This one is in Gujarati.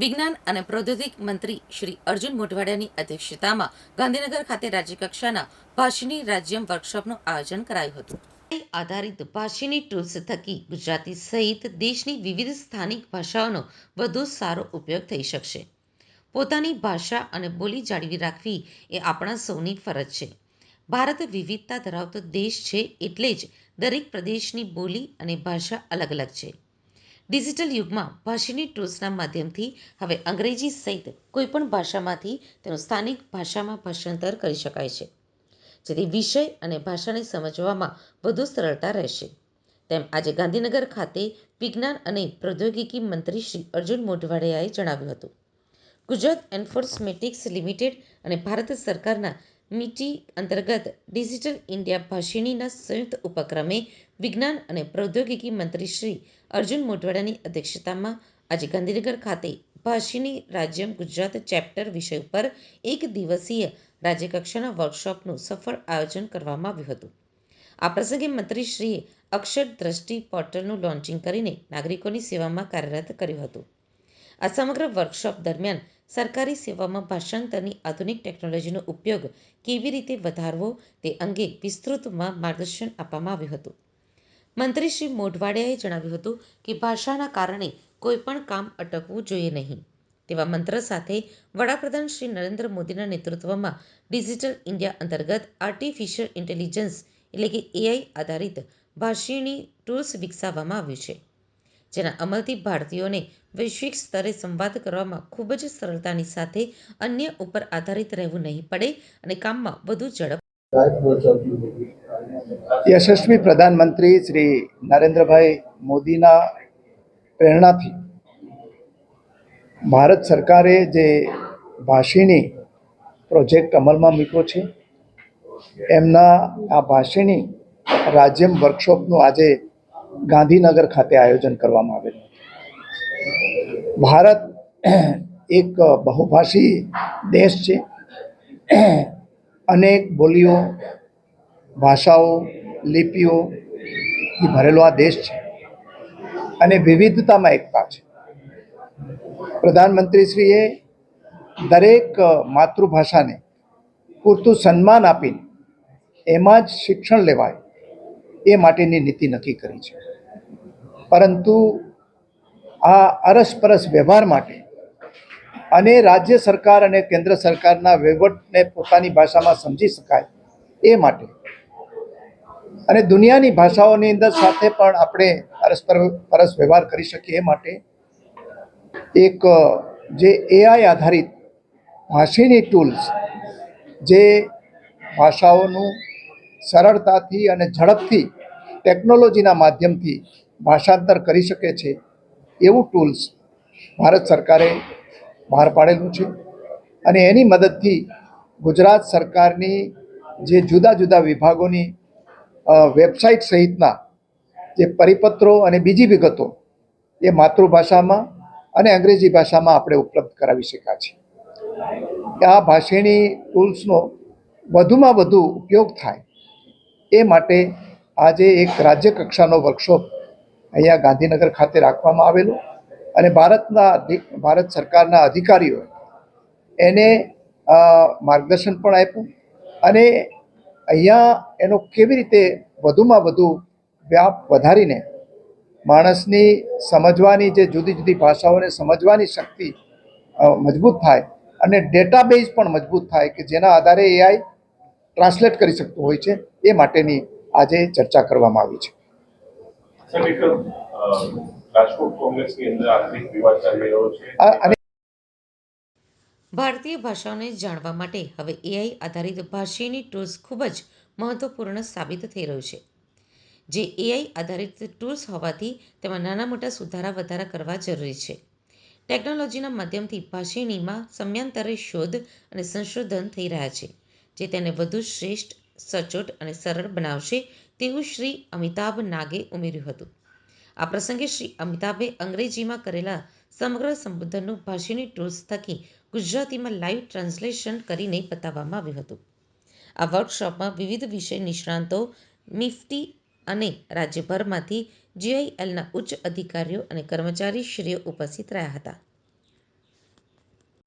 વિજ્ઞાન અને પ્રૌદ્યોગિક મંત્રી શ્રી અર્જુન મોઢવાડિયાની અધ્યક્ષતામાં ગાંધીનગર ખાતે રાજ્યકક્ષાના ભાષિણી રાજ્યમ વર્કશોપનું આયોજન કરાયું હતું. આધારિત ભાષીની ટૂલ્સ થકી ગુજરાતી સહિત દેશની વિવિધ સ્થાનિક ભાષાઓનો વધુ સારો ઉપયોગ થઈ શકશે. પોતાની ભાષા અને બોલી જાળવી રાખવી એ આપણા સૌની ફરજ છે. ભારત વિવિધતા ધરાવતો દેશ છે એટલે જ દરેક પ્રદેશની બોલી અને ભાષા અલગ અલગ છે. ડિજિટલ યુગમાં ભાષીની ટૂલ્સના માધ્યમથી હવે અંગ્રેજી સહિત કોઈપણ ભાષામાંથી તેનું સ્થાનિક ભાષામાં ભાષાંતર કરી શકાય છે. જેથી વિષય અને ભાષાને સમજવામાં વધુ સરળતા રહેશે. તેમ આજે ગાંધીનગર ખાતે વિજ્ઞાન અને પ્રૌદ્યોગિકી મંત્રી શ્રી અર્જુન મોઢવાડિયાએ જણાવ્યું હતું. ગુજરાત એન્ફોર્સમેટિક્સ લિમિટેડ અને ભારત સરકારના મિટી અંતર્ગત ડિજિટલ ઇન્ડિયા ભાષિણીના સંયુક્ત ઉપક્રમે વિજ્ઞાન અને પ્રૌદ્યોગિકી મંત્રી શ્રી અર્જુન મોઢવાડાની અધ્યક્ષતામાં આજે ગાંધીનગર ખાતે ભાષિણી રાજ્યમ ગુજરાત ચેપ્ટર વિષય ઉપર એક દિવસીય રાજ્યકક્ષાના વર્કશોપનું સફળ આયોજન કરવામાં આવ્યું હતું. આ પ્રસંગે મંત્રીશ્રીએ અક્ષર દ્રષ્ટિ પોર્ટલનું લોન્ચિંગ કરીને નાગરિકોની સેવામાં કાર્યરત કર્યું હતું. આ સમગ્ર વર્કશોપ દરમિયાન સરકારી સેવામાં ભાષાંતરની આધુનિક ટેકનોલોજીનો ઉપયોગ કેવી રીતે વધારવો તે અંગે વિસ્તૃતમાં માર્ગદર્શન આપવામાં આવ્યું હતું. મંત્રી શ્રી મોઢવાડિયાએ જણાવ્યું હતું કે ભાષાના કારણે કોઈપણ કામ અટકવું જોઈએ નહીં. તેવા મંત્ર સાથે વડાપ્રધાન શ્રી નરેન્દ્ર મોદીના નેતૃત્વમાં ડિજિટલ ઇન્ડિયા અંતર્ગત આર્ટિફિશિયલ ઇન્ટેલિજન્સ એટલે કે એઆઈ આધારિત ભાષીની ટૂલ્સ વિકસાવવામાં આવ્યું છે. જેના અમલથી ભારતીયોને વૈશ્વિક સ્તરે સંવાદ કરવામાં ખૂબ જ સરળતાની સાથે અન્ય ઉપર આધારિત રહેવું નહીં પડે અને કામમાં વધુ ઝડપ યશસ્વી પ્રધાનમંત્રી શ્રી નરેન્દ્રભાઈ મોદીના પ્રેરણાથી ભારત સરકારે જે ભાષિણી પ્રોજેક્ટ અમલમાં મૂક્યો છે, એમના આ ભાષિણી રાજ્યમ વર્કશોપનું આજે ગાંધીનગર ખાતે આયોજન કરવામાં આવેલું. ભારત એક બહુભાષી દેશ છે. અનેક બોલીઓ, ભાષાઓ લિપિઓથી ભરેલો આ દેશ છે અને વિવિધતામાં એકતા છે. પ્રધાનમંત્રીશ્રીએ દરેક માતૃભાષાને પૂરતું સન્માન આપીને એમાં જ શિક્ષણ લેવાય એ માટેની નીતિ નક્કી કરી છે. પરંતુ આ અરસપરસ વ્યવહાર માટે અને રાજ્ય સરકાર અને કેન્દ્ર સરકારના વહીવટને પોતાની ભાષામાં સમજી શકાય એ માટે અને દુનિયાની ભાષાઓની અંદર સાથે પણ આપણે પરસ્પર પરસ વ્યવહાર કરી શકીએ એ માટે એક, જે એઆઈ આધારિત ભાષીની ટૂલ્સ જે ભાષાઓનું સરળતાથી અને ઝડપથી ટેકનોલોજીના માધ્યમથી ભાષાંતર કરી શકે છે એવું ટૂલ્સ ભારત સરકારે બહાર પાડેલું છે. અને એની મદદથી ગુજરાત સરકારની જે જુદા જુદા વિભાગોની વેબસાઇટ સહિતના જે પરિપત્રો અને બીજી વિગતો એ માતૃભાષામાં અને અંગ્રેજી ભાષામાં આપણે ઉપલબ્ધ કરાવી શક્યા છે આ ભાષિણી ટૂલ્સનો વધુમાં વધુ ઉપયોગ થાય એ માટે આજે એક રાજ્ય કક્ષાનો વર્કશોપ અહીંયા ગાંધીનગર ખાતે રાખવામાં આવેલું અને ભારતના ભારત સરકારના અધિકારીઓએ એને માર્ગદર્શન પણ આપ્યું અને અહીંયા એનો કેવી રીતે વધુમાં વધુ વ્યાપ વધારીને માણસની સમજવાની જે જુદી જુદી ભાષાઓને સમજવાની શક્તિ મજબૂત થાય અને ડેટાબેઝ પણ મજબૂત થાય કે જેના આધારે એઆઈ ટ્રાન્સલેટ કરી શકતું હોય છે એ માટેની આજે ચર્ચા કરવામાં આવી છે. સર એક રાજકોટ કોંગ્રેસની અંદર આંતરિક વિવાદ ચાલી રહ્યો છે. ભારતીય ભાષાઓને જાણવા માટે હવે એઆઈ આધારિત ભાષીની ટૂલ્સ ખૂબ જ મહત્વપૂર્ણ સાબિત થઈ રહ્યું છે. જે એઆઈ આધારિત ટૂલ્સ હોવાથી તેમાં નાના મોટા સુધારા વધારા કરવા જરૂરી છે. ટેકનોલોજીના માધ્યમથી ભાષિણીમાં સમયાંતરે શોધ અને સંશોધન થઈ રહ્યા છે જે તેને વધુ શ્રેષ્ઠ સચોટ અને સરળ બનાવશે તેવું શ્રી અમિતાભ નાગે ઉમેર્યું હતું. આ પ્રસંગે શ્રી અમિતાભે અંગ્રેજીમાં કરેલા સમગ્ર સંબોધનનું ભાષીની ટૂલ્સ થકી ગુજરાતીમાં લાઈવ ટ્રાન્સલેશન કરીને બતાવવામાં આવ્યું હતું. આ વર્કશોપમાં વિવિધ વિષય નિષ્ણાંતો મિફ્ટી અને રાજ્યભરમાંથી જીઆઈએલના ઉચ્ચ અધિકારીઓ અને કર્મચારીશ્રીઓ ઉપસ્થિત રહ્યા હતા.